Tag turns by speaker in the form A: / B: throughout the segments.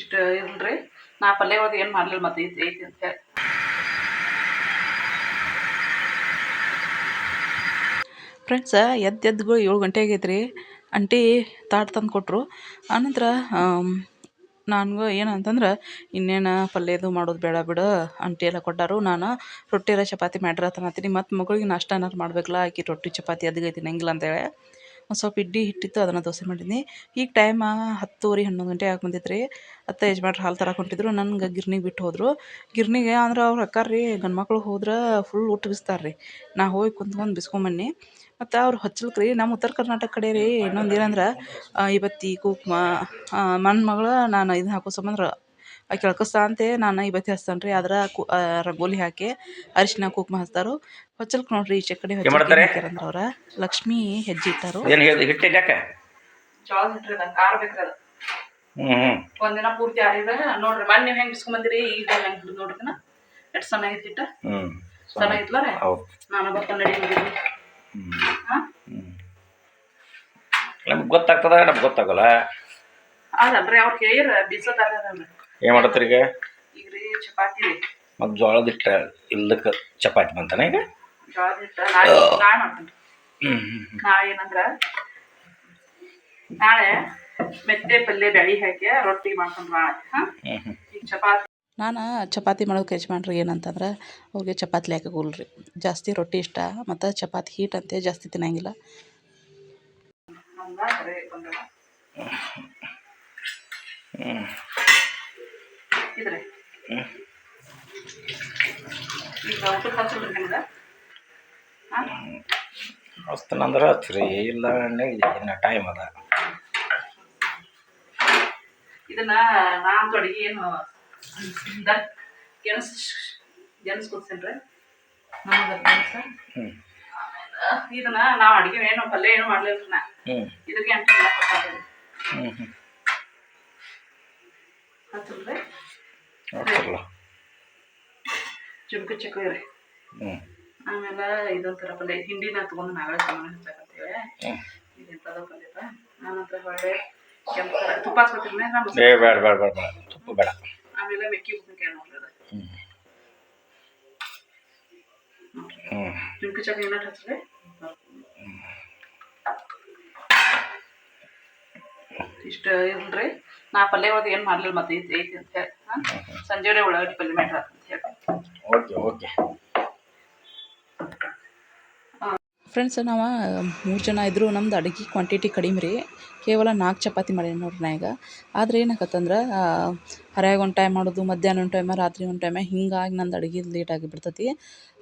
A: ಇಷ್ಟು ಇಲ್ರಿ ನಾ ಪಲ್ಯ ಒಳಗೆ ಏನು ಮಾಡಲಿಲ್ಲ ಮತ್ತೆ ಐತಿ ಐತಿ ಅಂತ ಹೇಳಿ. ಫ್ರೆಂಡ್ಸ ಎದ್ದು ಎದ್ದು ಏಳು ಗಂಟೆ ಆಗೈತೆ ರೀ ಅಂಟಿ ತಾಟ್ ತಂದು ಕೊಟ್ಟರು ಆನಂತರ ನನಗೂ ಏನಂತಂದ್ರೆ ಇನ್ನೇನು ಪಲ್ಯದು ಮಾಡೋದು ಬೇಡ ಬಿಡು. ಅಂಟಿ ಎಲ್ಲ ಕೊಟ್ಟಾರು. ನಾನು ರೊಟ್ಟಿ ಎಲ್ಲ ಚಪಾತಿ ಮಾಡ್ರಿ ಮತ್ತು ಮಗಳಿಗೆ ನಾಷ್ಟ ಏನಾರು ಮಾಡ್ಬೇಕಲ್ಲ ಆಕಿ ರೊಟ್ಟಿ ಚಪಾತಿ ಅದಿಗೆ ನಂಗಿಲ್ಲ ಅಂತೇಳಿ ಒಂದು ಸ್ವಲ್ಪ ಇಡ್ಲಿ ಹಿಟ್ಟಿತ್ತು, ಅದನ್ನು ದೋಸೆ ಮಾಡಿದ್ನಿ. ಈಗ ಟೈಮ ಹತ್ತುವರೆ, ಹನ್ನೊಂದು ಗಂಟೆ ಆಗಿ ಬಂದಿತ್ತು ರೀ ಅತ್ತ ಯಜಮಾನ್ರು ಹಾಲು ತರಕ್ಕೆ ಹೊಂಟಿದ್ರು ನನ್ಗೆ ಗಿರ್ನಿಗೆ ಬಿಟ್ಟು ಹೋದರು. ಗಿರ್ನಿಗೆ ಅಂದ್ರೆ ಅವ್ರು ಅಕ್ಕಾರ ರೀ ಗಂಡು ಮಕ್ಳು ಹೋದ್ರೆ ಫುಲ್ ಊಟ ಬಿಸ್ತಾರೆ ರೀ ನಾ ಹೋಗಿ ಕುಂತ್ಕೊಂಡು ಬಿಸ್ಕೊಂಬನ್ನಿ ಮತ್ತು ಅವ್ರು ಹಚ್ಚಲ್ಕ್ ರೀ ನಮ್ಮ ಉತ್ತರ ಕರ್ನಾಟಕ ಕಡೆ ರೀ ಇನ್ನೊಂದು ಏನಂದ್ರೆ ಇವತ್ತಿ ಕುಕ್ಮ ನನ್ನ ಮಗಳು ನಾನು ಇದನ್ನ ಹಾಕೋ ಸಂಬಂಧ ಆಕೆ ಎಳ್ಕಸ್ತಾ ಅಂತೆ ನಾನು ಬತ್ತಿ ಹಚ್ತಾನೆ ರೀ ಅದ್ರ ಕು ರಂಗೋಲಿ ಹಾಕಿ ಅರಿಶಿನ ಕುಂಕುಮ ಹಚ್ತಾರು. ಹೊಚ್ಚಲ್ಕ್ ನೋಡ್ರಿ ಈಚೆ ಕಡೆ? ಅಂದ್ರೆ ಅವ್ರ ಲಕ್ಷ್ಮಿ ಹೆಜ್ಜೆ ಇಟ್ಟಾರು. ಒಂದಿನ ಪೂರ್ತಿ ಆರಿದ ನೋಡ್ರಿ ಮಣ್ಣು ನೀವು ಹೆಂಗೆ ಬಿಸ್ಕೊಂಬಂದಿರಿ ಈಗ ಹೆಂಗೆ ಎಷ್ಟು ಸಣ್ಣ ಸಣ್ಣ ನಾನು ನಡಿ
B: ನಮ್ಗೆ ಗೊತ್ತಾಗ್ತದ ನಮ್ಗೆ ಗೊತ್ತಾಗಲ್ಲ.
A: ಅದಲ್ರಿ ಅವ್ರು ಕೇಳಿರ ಅದಲ್ರಿ
B: ಏನು ಮಾಡತ್ತೀರಿ ಈಗ?
A: ಚಪಾತಿ ರೀ.
B: ಮತ್ತು ಜೋಳದ ಹಿಟ್ಟ ಇಲ್ಲದಕ್ಕೆ ಚಪಾತಿ ಬಂತಾನೆ ಈಗ?
A: ಜೋಳದ ಹಿಟ್ಟು ನಾಳೆ ನಾಳೆ ಮಾಡ್ತೀನಿ. ನಾಳೆ ಏನಂದ್ರ? ನಾಳೆ ಮೆತ್ತೆ ಪಲ್ಯ ಬೆಳಿ ಹಾಕಿ ರೊಟ್ಟಿ ಮಾಡ್ಕೊಂಡು ನಾಳೆ ಹಾಂ? ಈಗ ಚಪಾತಿ. ನಾನು ಚಪಾತಿ ಮಾಡೋಕೆ ಯಜಮಾನ್ರಿಗೆ ಏನಂತಂದ್ರೆ ಅವ್ರಿಗೆ ಚಪಾತಿ ಹಾಕಗೋಲ್ರಿ ಜಾಸ್ತಿ ರೊಟ್ಟಿ ಇಷ್ಟ ಮತ್ತು ಚಪಾತಿ ಹೀಟ್ ಅಂತೆ ಜಾಸ್ತಿ ತಿನ್ನಂಗಿಲ್ಲ.
B: ಹ್ಞೂ ಹ್ಞೂ
A: ಈಗ ಊಟಕ್ಕೆ ಹಚ್ಚಿಡ್ರಿ ನಿಮ್ಗೆ?
B: ಹಚ್ತಾನಂದ್ರೆ ಹಚ್ಚ್ರಿ ಇಲ್ಲ ಇನ್ನು ಟೈಮ್ ಅದ.
A: ಇದನ್ನ ನಾನು ತೊಡಗಿ ಏನು ಗೆಣಸ್ ನಮಗೆ ಗೆಣಸ.
B: ಹ್ಞೂ
A: ಇದನ್ನ ನಾವು ಅಡಿಗೆ ಏನು ಪಲ್ಯ ಏನು ಮಾಡ್ಲಿಲ್ಲ ನಾ ಇದಕ್ಕೆ ಅಂತ
B: ಹ್ಞೂ ಹ್ಞೂ ನೋಡ್ತಾರಲ್ಲ
A: ಚುಮ್ಕು ಚಿಕ್ಕ ರೀ
B: ಹ್ಞೂ
A: ಆಮೇಲೆ ಇದೊಂಥರ ಪಲ್ಯ ಹಿಂಡಿನ ತೊಗೊಂಡು ನಾವೇ ಸಾಮಾನು ಹಚ್ಚಕಂತೇಳಿ
B: ಹ್ಞೂ
A: ಇದೆಂಥದ್ದು ಪಲ್ಯದ ಆನಂತರ ಹೊಳ್ಳೆ ಕೆಂಪು ತುಪ್ಪ ಹಾಕ್ಬೇಕಿಲ್ಲ
B: ನಮ್ಮ ಬೇಡ ಬೇಡ ಬೇಡ ಬೇಡ. ತುಪ್ಪ ಬೇಡ.
A: ಆಮೇಲೆ ಮೆಕ್ಕಿ ಉಪ್ಪಿನಕಾಯಿ ನೋಡ್ರಿ ಅದು. ಚುಮ್ಕು ಚಕ್ಲಿ ಏನಾರು ಇಷ್ಟ ಇಲ್ರಿ. ನಾ ಪಲ್ಯ ಒಳಗೆ ಏನು ಮಾಡ್ಲಿಲ್ಲ ಮತ್ತೆ ಐತಿ ಐತಿ ಅಂತ ಹೇಳಿ. ಸಂಜೆ ಒಳಗಡೆ ಪಲ್ಯ
B: ಓಕೆ ಓಕೆ
A: ಫ್ರೆಂಡ್ಸ್ ನಾವು ಮೂರು ಜನ ಇದ್ದರೂ ನಮ್ದು ಅಡುಗೆ ಕ್ವಾಂಟಿಟಿ ಕಡಿಮೆ ರೀ. ಕೇವಲ ನಾಲ್ಕು ಚಪಾತಿ ಮಾಡೀನಿ ನೋಡ್ರಿ ನಾ ಈಗ ಆದರೆ ಏನಾಗತ್ತಂದ್ರೆ ಹರ್ಯಾಗ ಒಂದು ಟೈಮ್ ಮಾಡೋದು ಮಧ್ಯಾಹ್ನ ಒಂದು ಟೈಮ ರಾತ್ರಿ ಒಂದು ಟೈಮ ಹಿಂಗಾಗಿ ನಂದು ಅಡುಗೆ ಲೇಟ್ ಆಗಿ ಬಿಡ್ತೈತಿ.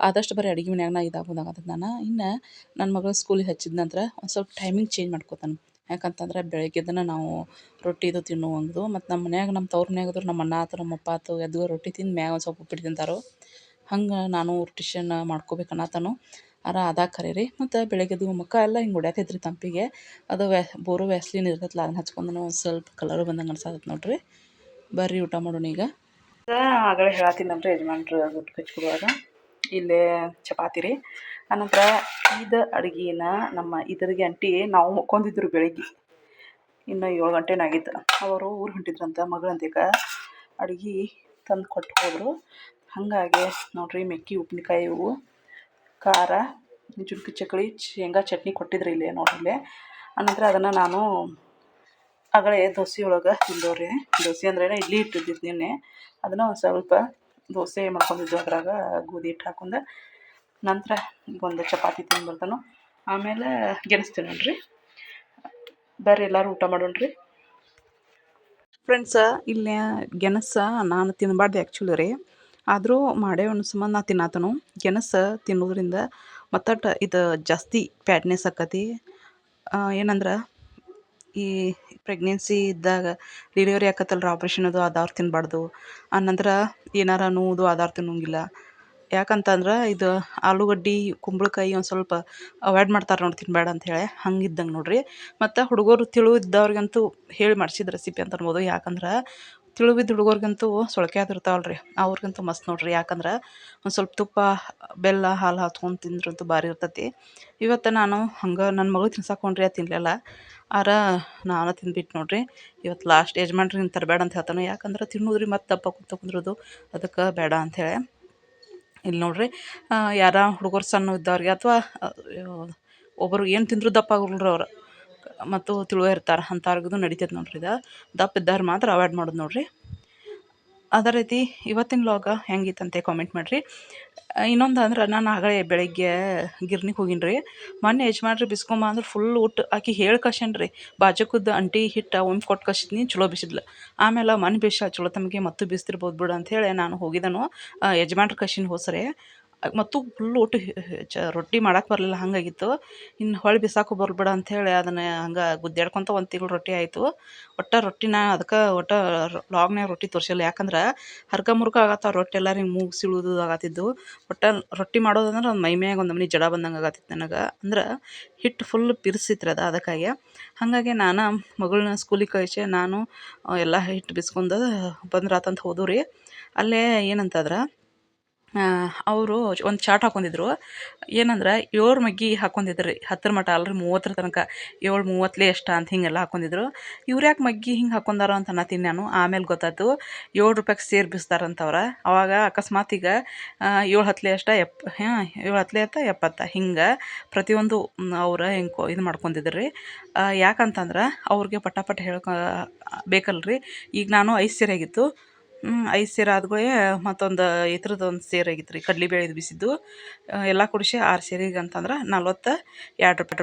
A: ಆದಷ್ಟು ಬರೀ ಅಡುಗೆ ಮನ್ಯಾಗ ನಾ ಇದಾಗೋದಾಗತ್ತೆ ನಾನು. ಇನ್ನು ನನ್ನ ಮಗಳು ಸ್ಕೂಲಿಗೆ ಹಚ್ಚಿದ ನಂತರ ಒಂದು ಸ್ವಲ್ಪ ಟೈಮಿಂಗ್ ಚೇಂಜ್ ಮಾಡ್ಕೋತಾನೆ. ಯಾಕಂತಂದ್ರೆ ಬೆಳಗ್ಗೆದನ್ನ ನಾವು ರೊಟ್ಟಿದು ತಿನ್ನುವಂಗದು, ಮತ್ತು ನಮ್ಮ ಮನ್ಯಾಗ ನಮ್ಮ ತವ್ರ ಮನ್ಯಾಗದ್ರು ನಮ್ಮ ಅಣ್ಣ, ಆತು ನಮ್ಮ ಅಪ್ಪ, ಆತು ಎದ್ದು ರೊಟ್ಟಿ ತಿಂದು ಮ್ಯಾಗ ಒಂದು ಸ್ವಲ್ಪ ಉಪ್ಪಿಟ್ಟು ತಿಂತಾರೋ. ಹಂಗೆ ನಾನು ಟಿಷನ್ ಮಾಡ್ಕೋಬೇಕು ಅನ್ನತಾನು. ಅರ ಅದ ಖರೆ ರೀ ಮತ್ತು ಬೆಳಗ್ಗೆದು ಮುಖ ಎಲ್ಲ ಹಿಂಗೆ ಹೊಡ್ಯಾತೈತೆ ರೀ ತಂಪಿಗೆ. ಅದು ವ್ಯಾ, ಬೋರು ವ್ಯಾಸ್ಲಿನ್ ಇರ್ತೈತಲ್ಲ ಅದನ್ನ ಹಚ್ಕೊಂಡು ಒಂದು ಸ್ವಲ್ಪ ಕಲರು ಬಂದಂಗೆ ಅನ್ಸತ್ತೆ ನೋಡ್ರಿ. ಬರ್ರಿ ಊಟ ಮಾಡೋಣ ಈಗ. ಆಗಲೇ ಹೇಳತ್ತೀನಲ್ರಿ ಯಜಮಾನ್ರು ಊಟ ಹಚ್ಕೊಡುವಾಗ ಇಲ್ಲೇ ಚಪಾತಿ ರೀ. ಅನಂತರ ಇದು ಅಡುಗೆನ ನಮ್ಮ ಇದ್ರಿಗೆ ಅಂಟಿ ನಾವು ಮಕ್ಕೊಂದಿದ್ರು ಬೆಳಿಗ್ಗೆ. ಇನ್ನು ಏಳು ಗಂಟೆನಾಗಿತ್ತು. ಅವರು ಊರು ಹೊಂಟಿದ್ರಂತ ಮಗಳಂತಿಕ ಅಡುಗೆ ತಂದು ಕೊಟ್ಟು ಹೋದರು. ಹಾಗಾಗಿ ನೋಡ್ರಿ ಮೆಕ್ಕಿ ಉಪ್ಪಿನಕಾಯಿ ಇವು, ಖಾರ, ಜುನ್ಕಿ ಚಕ್ಕಳಿ ಶೇಂಗಾ ಚಟ್ನಿ ಕೊಟ್ಟಿದ್ರು ಇಲ್ಲೇ ನೋಡ್ರಿ ಆನಂತರ ಅದನ್ನು ನಾನು ಅಗಳೇ ದೋಸೆ ಒಳಗೆ ತಿಂದವ್ರಿ ದೋಸೆ ಅಂದ್ರೇನೆ ಇಡ್ಲಿ ಇಟ್ಟಿದ್ದಿತ್ತು ನಿನ್ನೆ. ಅದನ್ನು ಒಂದು ಸ್ವಲ್ಪ ದೋಸೆ ಮಾಡ್ಕೊಂಡಿದ್ದು ಅದ್ರಾಗ, ಗೋಧಿ ಹಿಟ್ಟು ಹಾಕೊಂಡು. ನಂತರ ಒಂದು ಚಪಾತಿ ತಿಂದು ಆಮೇಲೆ ಗೆಣಸ್ತೀನಿ ನೋಡ್ರಿ. ಬೇರೆ ಎಲ್ಲರೂ ಊಟ ಮಾಡೋಣ್ರಿ. ಫ್ರೆಂಡ್ಸ ಇಲ್ಲಿ ಗೆಣಸ ನಾನು ತಿನ್ನಬಾರ್ದು ಆ್ಯಕ್ಚುಲಿ ರೀ. ಆದರೂ ಒಂದು ಸಂಬಂಧ ನಾ ತಿನ್ನತನು. ಗೆಣಸ ತಿನ್ನೋದ್ರಿಂದ ಮತ್ತಟ ಇದು ಜಾಸ್ತಿ ಫ್ಯಾಟ್ನೆಸ್ ಆಕತಿ. ಏನಂದ್ರೆ ಈ ಪ್ರೆಗ್ನೆನ್ಸಿ ಇದ್ದಾಗ ಡೆಲಿವರಿ ರೀ ಆಪ್ರೇಷನ್ ಅದು ಅದಾರು ತಿನ್ನಬಾರ್ದು ಆನಂತರ ಏನಾರ ನೋವುದು ಅದಾರು ತಿನ್ನೋಂಗಿಲ್ಲ. ಯಾಕಂತಂದ್ರೆ ಇದು ಆಲೂಗಡ್ಡೆ, ಕುಂಬಳಕಾಯಿ ಒಂದು ಸ್ವಲ್ಪ ಅವಾಯ್ಡ್ ಮಾಡ್ತಾರೆ ನೋಡಿ ತಿನ್ನಬೇಡ ಅಂಥೇಳಿ ಹಂಗಿದ್ದಂಗೆ ನೋಡಿರಿ. ಮತ್ತು ಹುಡುಗರು ತಿಳಿದಿದ್ದವ್ರಿಗಂತೂ ಹೇಳಿ ಮಾಡಿಸಿದ ರೆಸಿಪಿ ಅಂತ ಅನ್ಬೋದು. ಯಾಕಂದ್ರೆ ತಿಳಿಬಿದ್ದ ಹುಡುಗರಿಗಂತೂ ಸೊಳಕೆ ಆದಿರ್ತಾವಲ್ಲ ರೀ ಅವ್ರಿಗಂತೂ ಮಸ್ತ್ ನೋಡ್ರಿ. ಯಾಕಂದ್ರೆ ಒಂದು ಸ್ವಲ್ಪ ತುಪ್ಪ, ಬೆಲ್ಲ, ಹಾಲು ಹಾತ್ಕೊಂಡು ತಿಂದ್ರಂತೂ ಭಾರಿ ಇರ್ತೈತಿ. ಇವತ್ತು ನಾನು ಹಂಗೆ ನನ್ನ ಮಗಳು ತಿನ್ಸಾಕೊಂಡ್ರಿ ಅದು ತಿನ್ನಲಿಲ್ಲ ಆರ ನಾನು ತಿಂದ್ಬಿಟ್ಟು ನೋಡ್ರಿ. ಇವತ್ತು ಲಾಸ್ಟ್ ಯಜಮಾನ್ರಿ ನೀನು ತರಬೇಡ ಅಂತ ಹೇಳ್ತಾನೆ. ಯಾಕಂದ್ರೆ ತಿನ್ನೋದ್ರಿ ಮತ್ತೆ ದಪ್ಪ ಕುಂತ ಕುಂದ್ರದು ಅದಕ್ಕೆ ಬೇಡ ಅಂಥೇಳಿ ಇಲ್ಲಿ ನೋಡ್ರಿ ಯಾರ ಹುಡುಗರು ಸಣ್ಣ ಇದ್ದವ್ರಿಗೆ ಅಥವಾ ಒಬ್ಬರು ಏನು ತಿಂದರೂ ದಪ್ಪ ಆಗೋಲ್ರಿ ಅವ್ರು. ಮತ್ತು ತಿಳುವ ಇರ್ತಾರೆ ಅಂಥವ್ರಿಗೂ ನಡಿತೈತೆ ನೋಡ್ರಿ ಇದು. ದಪ್ಪ ಇದ್ದವ್ರು ಮಾತ್ರ ಅವಾಯ್ಡ್ ಮಾಡೋದು ನೋಡ್ರಿ. ಅದೇ ರೀತಿ ಇವತ್ತಿನ ಲಾಗ ಹೆಂಗಿತ್ತಂತೆ ಕಾಮೆಂಟ್ ಮಾಡಿರಿ. ಇನ್ನೊಂದು ಅಂದ್ರೆ ನಾನು ಆಗಲೇ ಬೆಳಗ್ಗೆ ಗಿರ್ನಿಗೆ ಹೋಗಿನಿ ರೀ ಮೊನ್ನೆ ಯಜಮಾನ್ರಿ ಬಿಸ್ಕೊಂಬ ಅಂದ್ರೆ ಫುಲ್ ಊಟ ಆಕಿ ಹೇಳಿ ಕಳ್ಸ್ಯಾನ ರೀ ಬಾಜುಕದ ಅಂಟಿ ಹಿಟ್ಟು ಒಮ್ಮೆ ಕೊಟ್ಟು ಕಳ್ಸಿದ್ನಿ, ಚಲೋ ಬಿಸಿದ್ಲು. ಆಮೇಲೆ ಮನೆ ಬಿಸ ಚಲೋ ತಮಗೆ ಮತ್ತು ಬಿಸ್ತಿರ್ಬೋದು ಬಿಡು ಅಂಥೇಳಿ ನಾನು ಹೋಗಿದ್ದನು ಯಜಮಾನ್ರ ಕಸಿನ ಹೋಸರೆ ಮತ್ತು ಫುಲ್ ಊಟ ಚ ರೊಟ್ಟಿ ಮಾಡಕ್ಕೆ ಬರಲಿಲ್ಲ, ಹಾಗಾಗಿತ್ತು. ಇನ್ನು ಹೊಳ್ಳಿ ಬಿಸಾಕು ಬರ್ಬೇಡ ಅಂಥೇಳಿ ಅದನ್ನು ಹಂಗೆ ಗುದ್ದಾಡ್ಕೊತ ಒಂದು ತಿಂಗ್ಳು ರೊಟ್ಟಿ ಆಯಿತು. ಒಟ್ಟು ರೊಟ್ಟಿನ ಅದಕ್ಕೆ ಒಟ್ಟು ಲಾಗ್ನ್ಯಾಗ ರೊಟ್ಟಿ ತೋರಿಸಿಲ್ಲ. ಯಾಕಂದ್ರೆ ಹರ್ಕ ಮುರ್ಕ ಆಗತ್ತೆ ರೊಟ್ಟಿ ಎಲ್ಲ ಹಿಂಗೆ ಮೂಗು ಸೀಳೋದು ಆಗತ್ತಿದ್ದು. ಒಟ್ಟು ರೊಟ್ಟಿ ಮಾಡೋದಂದ್ರೆ ಒಂದು ಮೈ ಮ್ಯಾಗ ಒಂದು ಮನೆ ಜಡ ಬಂದಂಗೆ ಆಗತ್ತಿತ್ತು ನನಗೆ. ಅಂದ್ರೆ ಹಿಟ್ಟು ಫುಲ್ ಪಿರಿಸಿತ್ರಿ ಅದು ಅದಕ್ಕಾಗಿ. ಹಾಗಾಗಿ ನಾನು ಮಗಳನ್ನ ಸ್ಕೂಲಿಗೆ ಕಳಿಸಿ ನಾನು ಎಲ್ಲ ಹಿಟ್ಟು ಬಿಸ್ಕೊಂಡು ಬಂದ್ರಾತಂತ ಹೋದವು ರೀ ಅಲ್ಲೇ ಏನಂತಂದ್ರೆ ಅವರು ಒಂದು ಚಾಟ್ ಹಾಕೊಂಡಿದ್ರು. ಏನಂದ್ರೆ, ಏಳು ಮಗ್ಗಿ ಹಾಕೊಂಡಿದ್ರು ರೀ ಹತ್ತರ ಮಟ ಅಲ್ರಿ ಮೂವತ್ತರ ತನಕ. ಏಳು ಮೂವತ್ತಲೇ ಎಷ್ಟು ಅಂತ ಹಿಂಗೆಲ್ಲ ಹಾಕೊಂಡಿದ್ರು. ಇವ್ರು ಯಾಕೆ ಮಗ್ಗಿ ಹಿಂಗೆ ಹಾಕ್ಕೊಂಡಾರ ಅಂತ ಅನ್ನತ್ತೀನಿ ನಾನು. ಆಮೇಲೆ ಗೊತ್ತಾಯ್ತು, ಏಳು ರೂಪಾಯಿಗೆ ಸೇರು ಬೀಸ್ತಾರಂತವ್ರ ಅವಾಗ ಅಕಸ್ಮಾತ್ ಈಗ ಏಳು ಹತ್ತಲೇ ಅಷ್ಟ, ಎಪ್, ಹಾಂ, ಏಳು ಹತ್ತಲೆ ಅತ್ತ ಎಪ್ಪತ್ತ. ಹಿಂಗೆ ಪ್ರತಿಯೊಂದು ಅವ್ರು ಹೆಂಗೆ ಇದು ಮಾಡ್ಕೊಂಡಿದ್ರು. ರೀ ಯಾಕಂತಂದ್ರೆ ಅವ್ರಿಗೆ ಪಟ ಪಟ ಹೇಳ್ಕೊ, ಬೇಕಲ್ರಿ. ಈಗ ನಾನು ಐದು ಸೀರೆ ಆಗಿತ್ತು ಐದು ಸೀರೆ ಆದ್ಮೇಲೆ ಮತ್ತೊಂದು ಇದ್ರದ್ದು ಒಂದು ಸೀರೆ ಆಗಿತ್ತು ರೀ ಕಡ್ಲೆಬೇಳೆದು ಬಿಸಿದ್ದು. ಎಲ್ಲ ಕೂಡಿಸಿ ಆರು ಸೀರೆಗೆ ಅಂತಂದ್ರೆ ನಲ್ವತ್ತ ಎರಡು ರೂಪಾಯಿ